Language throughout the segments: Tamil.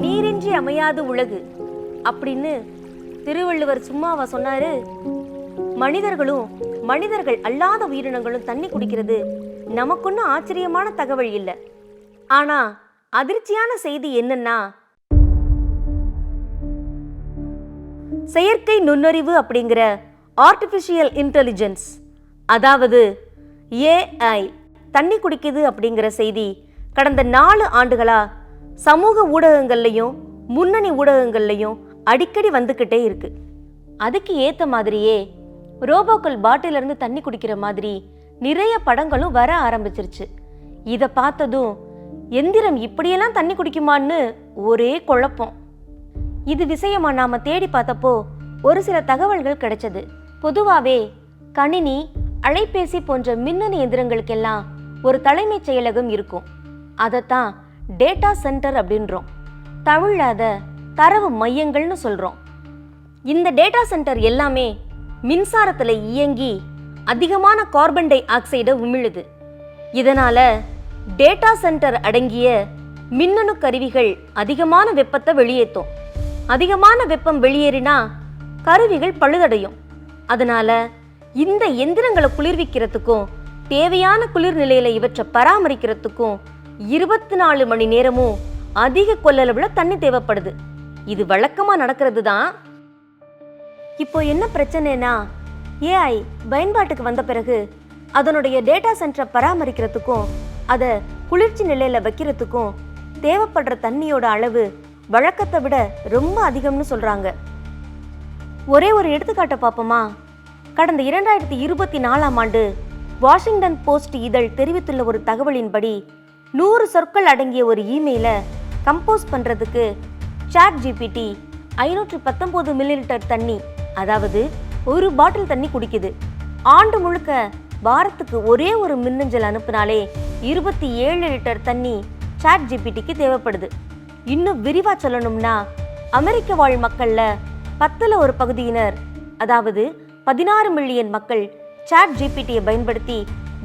நீரின்றி அமையாது உலகு அப்படின்னு திருவள்ளுவர் சும்மாவா சொன்னாரு? மனிதர்களும் மனிதர்கள் அல்லாத உயிரினங்களும் தண்ணி குடிக்கிறது நமக்குன்னு ஆச்சரியமான தகவல் இல்லை. ஆனா அதிர்ச்சியான செய்தி என்னன்னா செயற்கை நுண்ணறிவு அப்படிங்கிற ஆர்டிஃபிஷியல் இன்டெலிஜென்ஸ் அதாவது ஏஐ தண்ணி குடிக்குது அப்படிங்கிற செய்தி கடந்த நாலு ஆண்டுகளா சமூக ஊடகங்கள்லையும் முன்னணி ஊடகங்கள்லையும் அடிக்கடி வந்துக்கிட்டே இருக்கு. அதுக்கு ஏற்ற மாதிரியே ரோபோக்கள் பாட்டிலிருந்து தண்ணி குடிக்கிற மாதிரி நிறைய படங்களும் வர ஆரம்பிச்சிருச்சு. இதை பார்த்ததும் எந்திரம் இப்படியெல்லாம் தண்ணி குடிக்குமான்னு ஒரே குழப்பம். இது விஷயமா நாம தேடி பார்த்தப்போ ஒரு சில தகவல்கள் கிடைச்சது. பொதுவாகவே கணினி அலைபேசி போன்ற மின்னணு எந்திரங்களுக்கெல்லாம் ஒரு தலைமைச் செயலகம் இருக்கும். அதைத்தான் டேட்டா சென்டர் அப்படின்றோம். தமிழில் அதை தரவு மையங்கள்னு சொல்கிறோம் இந்த டேட்டா சென்டர் எல்லாமே மின்சாரத்தில் இயங்கி அதிகமான கார்பன் டை ஆக்சைடை உமிழுது. இதனால டேட்டா சென்டர் அடங்கிய மின்னணு கருவிகள் அதிகமான வெப்பத்தை வெளியேற்றும் அதிகமான வெப்பம் வெளியேறினா கருவிகள் பழுதடையும். அதனால இந்த எந்திரங்களை குளிர்விக்கிறதுக்கும் தேவையான குளிர் நிலையில இவற்றை பராமரிக்கிறதுக்கும் இருபத்தி நாலு மணி நேரமும் அதிக கொள்ளளவுல தண்ணி தேவைப்படுது. இது வழக்கமா நடக்கிறது தான் இப்போ என்ன பிரச்சனைனா ஏஐ பயன்பாட்டுக்கு வந்த பிறகு அதனுடைய டேட்டா சென்டரை பராமரிக்கிறதுக்கும் அதை குளிர்ச்சி நிலையில வைக்கிறதுக்கும் தேவைப்படுற தண்ணியோட அளவு வழக்கத்தை விட ரொம்ப அதிகம்னு சொல்றாங்க. ஒரே ஒரு எடுத்துக்காட்டை பார்ப்போமா? கடந்த இரண்டாயிரத்தி இருபத்தி நாலாம் ஆண்டு வாஷிங்டன் போஸ்ட் இதழ் தெரிவித்துள்ள ஒரு தகவலின்படி நூறு சொற்கள் அடங்கிய ஒரு இமெயிலை கம்போஸ் பண்ணுறதுக்கு சாட் ஜிபிடி ஐநூற்று பத்தொம்போது மில்லிலிட்டர் தண்ணி அதாவது ஒரு பாட்டில் தண்ணி குடிக்குது. ஆண்டு முழுக்க வாரத்துக்கு ஒரே ஒரு மின்னஞ்சல் அனுப்பினாலே இருபத்தி ஏழு லிட்டர் தண்ணி சாட் ஜிபிடிக்கு தேவைப்படுது. இன்னும் விரிவாக சொல்லணும்னா அமெரிக்க வாழ் மக்களில் பத்தில் ஒரு பகுதியினர் அதாவது பதினாறு மில்லியன் மக்கள் சாட் ஜிபிடியை பயன்படுத்தி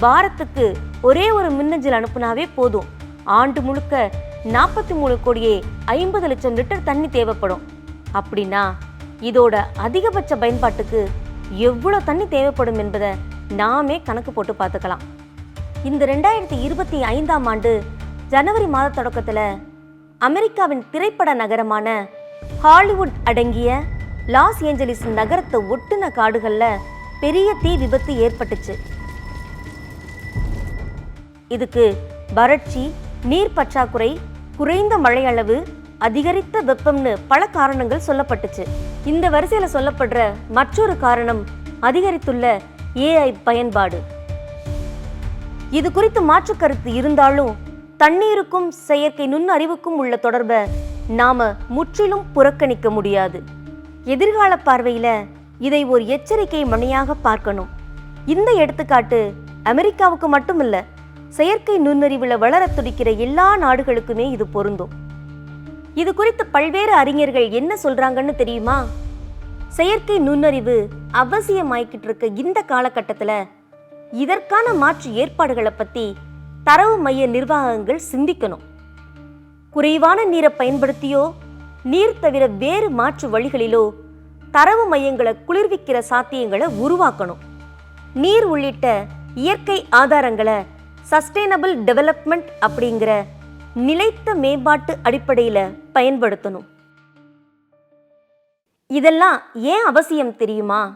வாரத்துக்கு ஒரே ஒரு மின்னஞ்சல் அனுப்புனாவே போதும். ஆண்டு முழுக்க நாற்பத்தி மூணு கோடியே ஐம்பது லட்சம் லிட்டர் தண்ணி தேவைப்படும். அப்படின்னா இதோட அதிகபட்ச பயன்பாட்டுக்கு எவ்வளோ தண்ணி தேவைப்படும் என்பதை நாமே கணக்கு போட்டு பார்த்துக்கலாம். இந்த ரெண்டாயிரத்தி இருபத்தி ஐந்தாம் ஆண்டு ஜனவரி மாத தொடக்கத்தில் அமெரிக்காவின் திரைப்பட நகரமான ஹாலிவுட் அடங்கிய லாஸ் ஏஞ்சலிஸ் நகரத்தை ஒட்டுன காடுகளில் பெரிய தீ விபத்து ஏற்பட்டுச்சு. இதுக்கு வறட்சி நீர் பற்றாக்குறை குறைந்த மழை அளவு அதிகரித்த வெப்பம்னு பல காரணங்கள் சொல்லப்பட்டுச்சு. இந்த வரிசையில் சொல்லப்படுற மற்றொரு காரணம் அதிகரித்துள்ள ஏஐ பயன்பாடு. இது குறித்து மாற்று கருத்து இருந்தாலும் தண்ணீருக்கும் செயற்கை நுண்ணறிவுக்கும் உள்ள தொடர்பை நாம முற்றிலும் புறக்கணிக்க முடியாது. எதிர்கால பார்வையில் இதை ஒரு எச்சரிக்கை மணியாக பார்க்கணும். இந்த எடுத்துக்காட்டு அமெரிக்காவுக்கு மட்டுமல்ல செயற்கை நுண்ணறிவில் வளரத் துடிக்கிற எல்லா நாடுகளுக்குமே இது பொருந்தும். இது குறித்து பல்வேறு அறிஞர்கள் என்ன சொல்றாங்கன்னு தெரியுமா? செயற்கை நுண்ணறிவு அவசியமாய்கிட்டு இருக்க இந்த காலகட்டத்தில் இதற்கான மாற்று ஏற்பாடுகளை பற்றி தரவு மைய நிர்வாகங்கள் சிந்திக்கணும். குறைவான நீரை பயன்படுத்தியோ நீர் தவிர வேறு மாற்று வழிகளிலோ தரவு மையங்களை குளிர்விக்கிற சாத்தியங்களை உருவாக்கணும். நீர் உள்ளிட்ட இயற்கை ஆதாரங்களை சஸ்டைனபிள் டெவலப்மெண்ட் அப்படிங்கிற நிலைத்த மேம்பாட்டு அடிப்படையில் பயன்படுத்தணும். இதெல்லாம் ஏன் அவசியம் தெரியுமா?